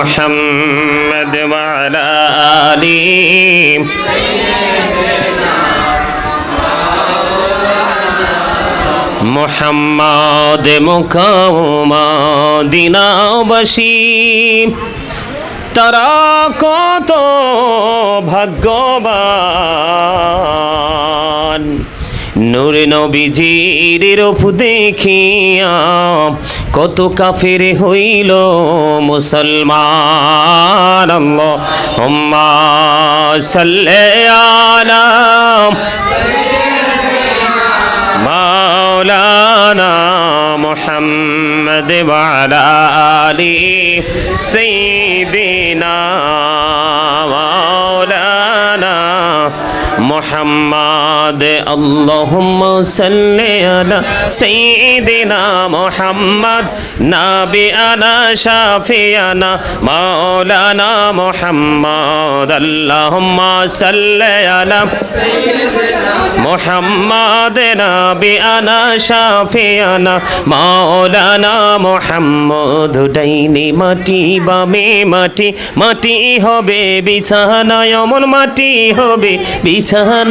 محمد وعلى آله মোহাম্মদ মুখমাদিনাবাসী তারা কত ভাগ্যবান নূর নবীজির রূপ দেখিয়া কত কাফের হইল মুসলমান। মাওলানা মোহাম্মদ বালা সেই দিনা محمد اللهم صل على سيدنا محمد نبينا شافينا مولانا محمد اللهم صل على মোহাম্মদ নাবিয়ানা শাফিয়ানা মাওলানা মোহাম্মদ ডাইনে মাটি বামে মাটি মাটি হবে বিছানা অমন মাটি হবে বিছানা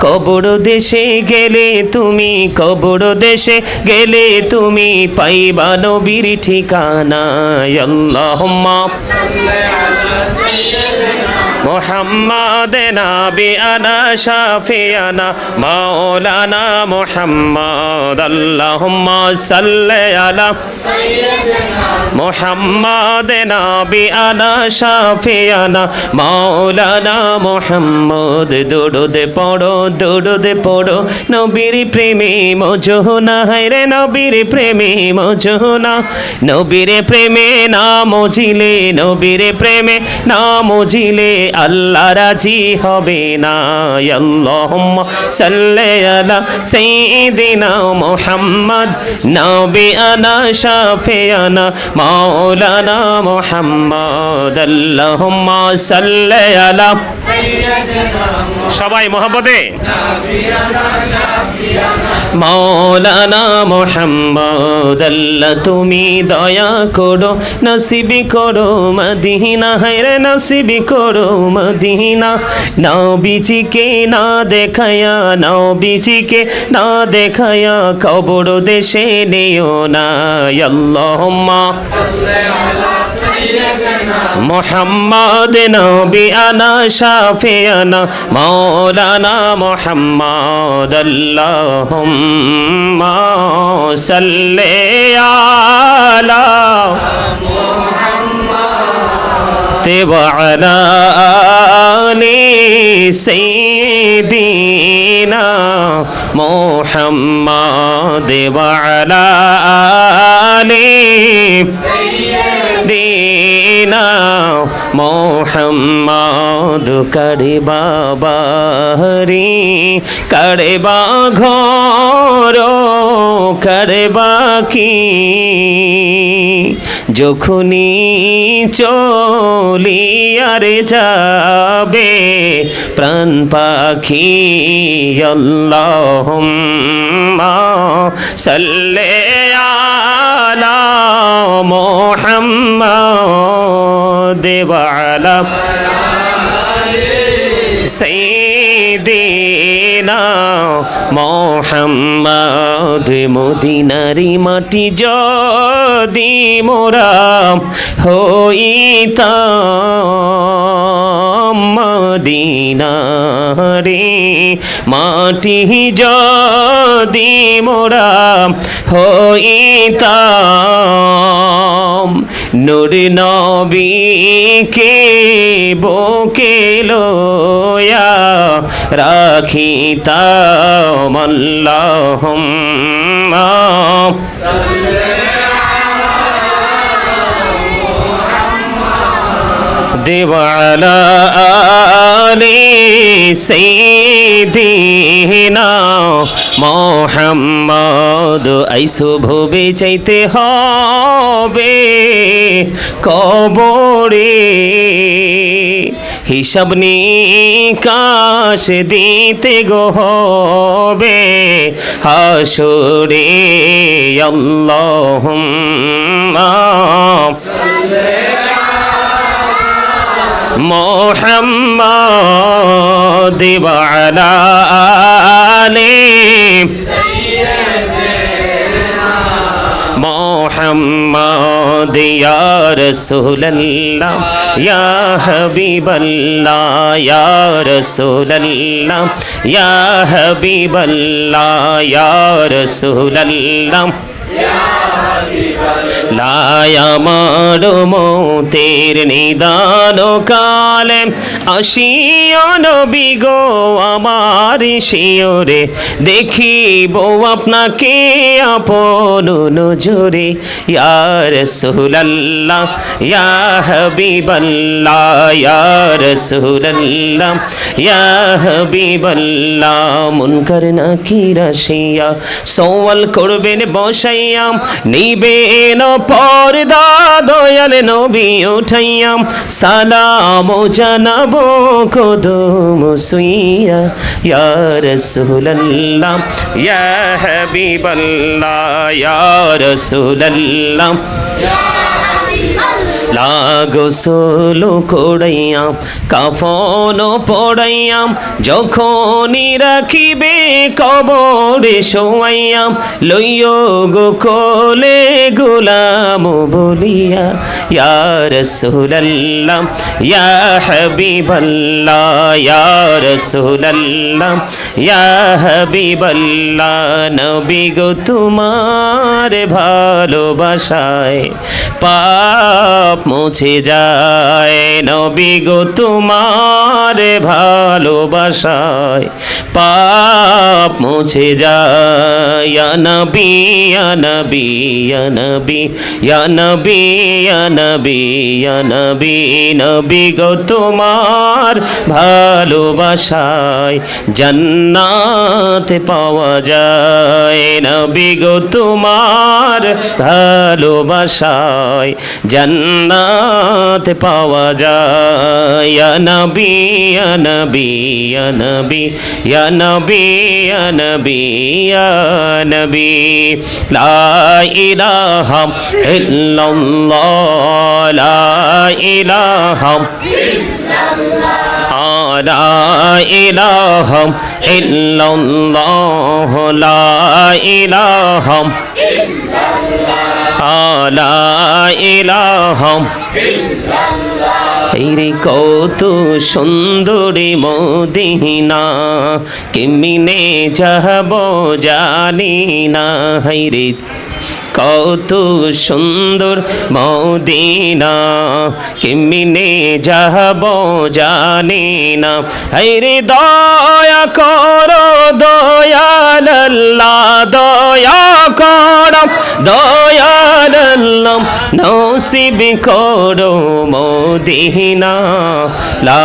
কবর দেশে গেলে তুমি কবর দেশে গেলে তুমি পাইবা নবীর ঠিকানা আল্লাহুম্মা। محمد نبينا شافينا مولانا محمد اللهم صل على محمد نبينا شافينا مولانا محمد দুরুদ পড়ো দুরুদ পড়ো নবীর প্রেমে মজহুনা হায়রে নবীর প্রেমে মজহুনা নবীর প্রেমে না মজিলে নবীর প্রেমে না মজিলে আল্লাহ রাজি হবে না। আল্লাহুম্মা সাল্লি আলা সাইয়্যিদিনা মুহাম্মদ। শাফিয়ানা মাওলানা মুহাম্মদ। আল্লাহুম্মা সাল্লি আলা সবাই মোহাম্মদে মৌলানা মোহাম্মদ, আল্লাহ তুমি দয়া করো, নসিবি করো মদিনা, হায়রে নসিবি করো মদিনা। নাও বিচিকে না দেখায়া, নাও বিচিকে না দেখায়া, কবর দেশে নেও না আল্লাহুম্মা মোহাম্মদ নবী আনা শাফিয়ানা মৌলানা মোহাম্মদ আল্লাহুম্মা সাল্লি আলা وعلى آل سيدنا محمد وعلى آل দিনা মোহাম্মদ বাবারি করে বা ঘর করে বাকি যখনই চলিয়ারে যাবে প্রাণ পাখি, আল্লাহুম্মা সাল্লি আলা সাইয়্যিদিনা মোহাম্মদ মদিনারি মাটি যদি মোরা হইতাম মদিনারে মাটি যদি মোরা হইতাম নূর নবীকে বুকে লয়া রাখিতাম আল্লাহুম্মা। দেওয়ালা আলি সেইদিনা মোহাম্মদ আইসো ভবে চাইতে হবে কবরে। হিসাব নিকাশ দিতে গো হবে হাসরে, আল্লাহুম্মা। মোহাম্মদ ওয়ালা আলি محمد یا رسول اللہ یا حبیب اللہ یا رسول اللہ یا حبیب اللہ یا رسول اللہ লাই আমার মতের নিদান কালে। আসিও নবী গো আমার শিওরে দেখিব আপনাকে আপন নজরে। ইয়া রাসূলুল্লাহ, ইয়া হাবিবাল্লাহ, ইয়া ইয়া নাকির আসিয়া, সওয়াল করবেন বসাইয়াম নিবেন পর্দা দয়াল নবী উঠাইয়াম সালাম জানাব কদম সুইয়া, ইয়া রাসূলুল্লাহ, ইয়া হাবিবাল্লাহ, ইয়া রাসূলুল্লাহ। লাগোসলো কোড়াইয়াম কাফন পড়াইয়াম, যখনই রাখিবে কবরে শোয়াইয়াম, লইয় গো কোলে গোলাম বলিয়া, ইয়া রাসূলুল্লাহ, ইয়া হাবিবাল্লাহ, ইয়া রাসূলুল্লাহ, ইয়া হাবিবাল্লাহ, নবী গো তোমার ভালোবাসায় পাপ মুছে যায়। নবী গো, তোমার ভালোবাসায় পাপ মুছে যায়। নবী নবী নবী নবী নবী নবী। নবী গো, তোমার ভালোবাসায় জান্নাত পাওয়া যায়। নবী গো, তোমার ভালোবাসায় জান্নাত পাওয়া যায় ইয়া নবী ইয়া নবী ইয়া নবী ইয়া নবী ইয়া নবী ইয়া নবী লা ইলাহা ইল্লাল্লাহ লা ইলাহা لا إله إلا الله لا إله লা কত সুন্দরী মদিনা কেমিনে যাব জানি না। হাইরে কত সুন্দর মদিনা, কেমিনে যাহব জানি না। হাইরে দয়া করো দয়াল্লাহ দয়া করো দয়াল্লাহ নসিব করো মদিনা। লা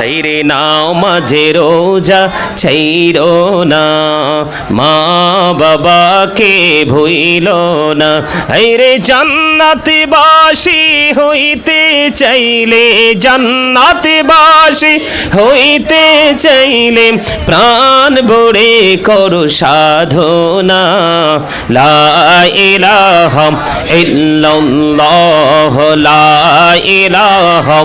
রে নাও মাঝে রোজা ছাইরো না। মা বাবাকে ভুইল না। রে জান্নাতে বাসি হইতে চাইলে জান্নাতে বাসি হইতে চাইলে প্রাণ ভরে করো সাধনা। লা ইলাহা ইল্লাল্লাহ, লা ইলাহা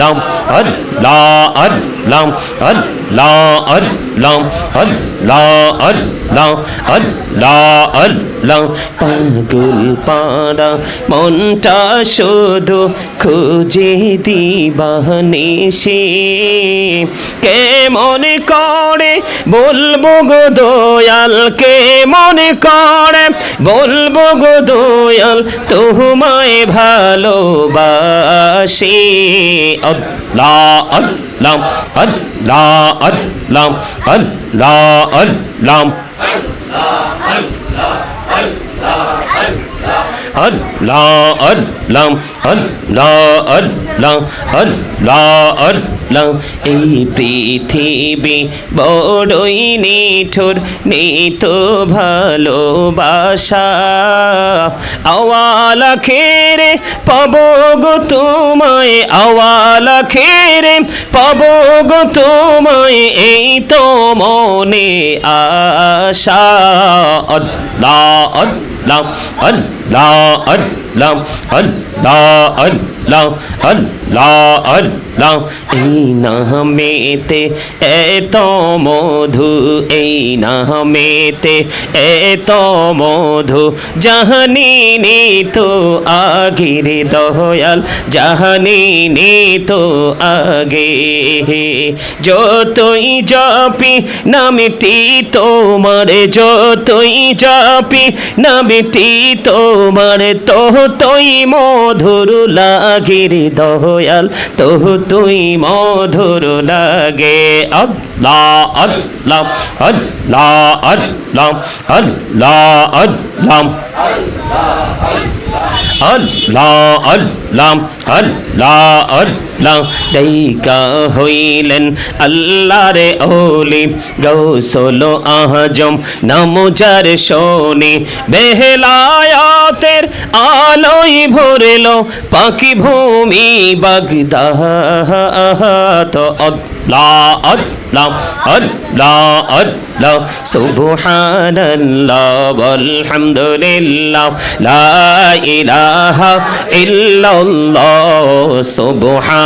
লাম হল লা অল লাম হল লা অল লাম হল লা অল লাম হল লা অল লাম পাগল পাড়া, মনটা শুধু খুঁজে দিবানে সে। কেমন করে বলব গো দয়াল, কে মনে করে বলব গো দয়াল, তোমায় ভালোবাসি। ad la ad lam ad la ad lam ad la ad lam ad la ad la ad la ad হল, লা অল লাম, হল, লা অল লাম, হল, লা অল লাম। এই পৃথিবী বড়ই নিঠুর, নিত ভালোবাসা। আওয়ালা খেরে পাব গো তোমায়, আওয়ালা খেরে পাব গো তোমায়, এই তো মনে আশা। অল্লা অল্লা অল্লা لا أل لا أل لا أل لا أل لا أل আল্লাহ এই নামেতে এত মধু এই নামেতে এত মধু জাহানি নি তো আগির দয়াল জাহানি নি তো আগে যতই জাপি নামটি তোমার যতই জাপি নামটি তোমার তো তুই মধুর লাগির দয়াল তো তুই মধুর লাগে। আল্লাহ আল্লাহ আল্লাহ আল্লাহ আল্লাহ আল্লাহ। আল্লাহ আল্লাহ আল্লাহ আল্লাহ। লাইকা হইলেন আল্লাহর ওলি, গৌসল আহজম নামজার শোনে। বেহলায়াতের আলোয় ভরল পাখি ভূমি বাগদাহাত। লা লা লা লা সুবহানাল্লাহ, আলহামদুলিল্লাহ, লা ইলাহা ইল্লাল্লাহ সুবহান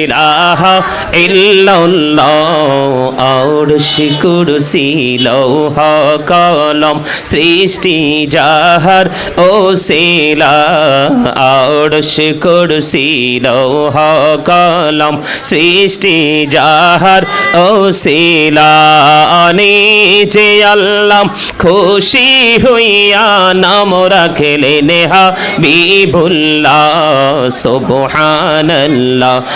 ইলাহা ইল্লাল্লাহ, আরশি কলম, সৃষ্টি যাহার ও শিলা আরশি কুরসি কলম, সৃষ্টি যাহার ও শিলা নিজে আল্লাহ, খুশি হইয়া নাম রাখলে নেহা বিভুল্লাহ সুবহানাল্লাহ।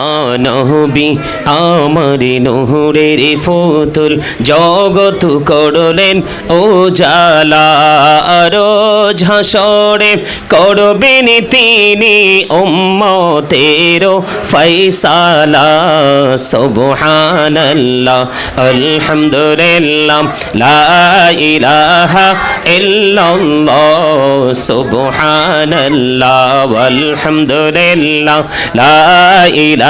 আনহবি আমার নহরের ফুতুল। জগত করলেন ও জালা আরও ঝাসরে করবেন তিনি উম্মতের ফৈসালা সুবহানাল্লাহ, আলহামদুলিল্লাহ, লা ইলাহা ইল্লাল্লাহ, সুবহানাল্লাহ আলহামদুলিল্লাহ লা ইলাহা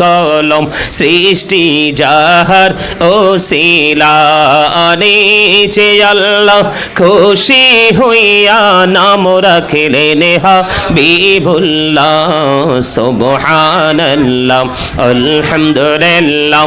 কলম, সৃষ্টি যাহার ও শিলা নিচে আল্লাহ, খুশি হইয়া নাম রাখিলেন হা বিবুল্লাহ সুবহানাল্লাহ, আলহামদুলিল্লাহ।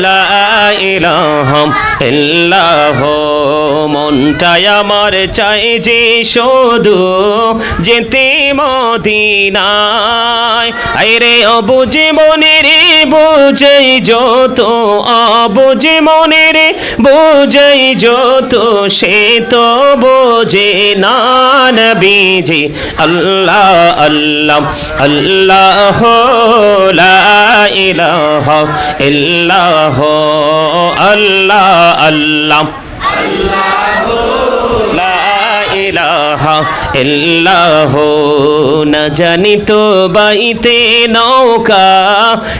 লা মনটাই আমার চাই যে শুধু যেতে মদিনায়। আরে অবুঝে মনের বুঝেই যত অবুঝে মনের বুঝেই যত, সে তো বোঝে না নবীজি। আল্লাহ আল্লাহ আল্লাহ, লা ইলাহা আল্লাহ আল্লাহ লা ইলাহা ইল্লাহ, না জানি তো বাইতে নৌকা,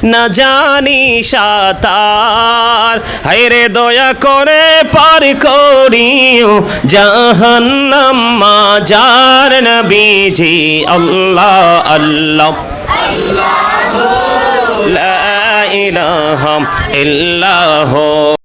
না জানি সাতার। হায়রে দয়া করে পার করিও, জাহান্নাম মাজার নবীজি, আল্লাহ আল্লাহ। লা ইলাহা ইল্লাহ